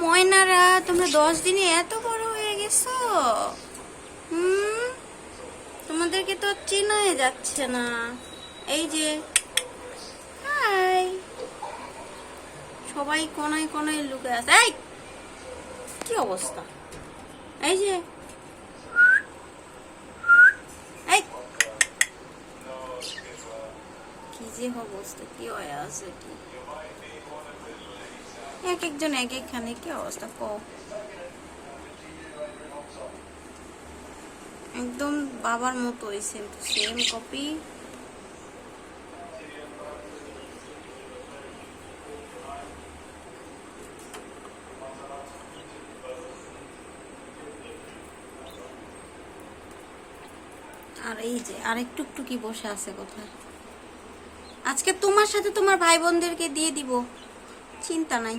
ময়নারা, তোমরা দশ দিনে এত বড় হয়ে গেছো? হুম? তোমাদেরকে তো চেনাই যাচ্ছে না। এই যে, হাই। সবাই কোনায় কোনায় লুকে আছে। এই, কি অবস্থা? এই যে কি যে অবস্থা, কি হয়ে আছে কি এক একজন এক একখানে কি অবস্থা? কো একদম বাবার মতো হয়েছে সেম কপি আর এই যে, আরেক টুকটুকি বসে আছে কোথায়? আজকে তোমার সাথে তোমার ভাই বোনদেরকে দিয়ে দিব। চিন্তা নাই।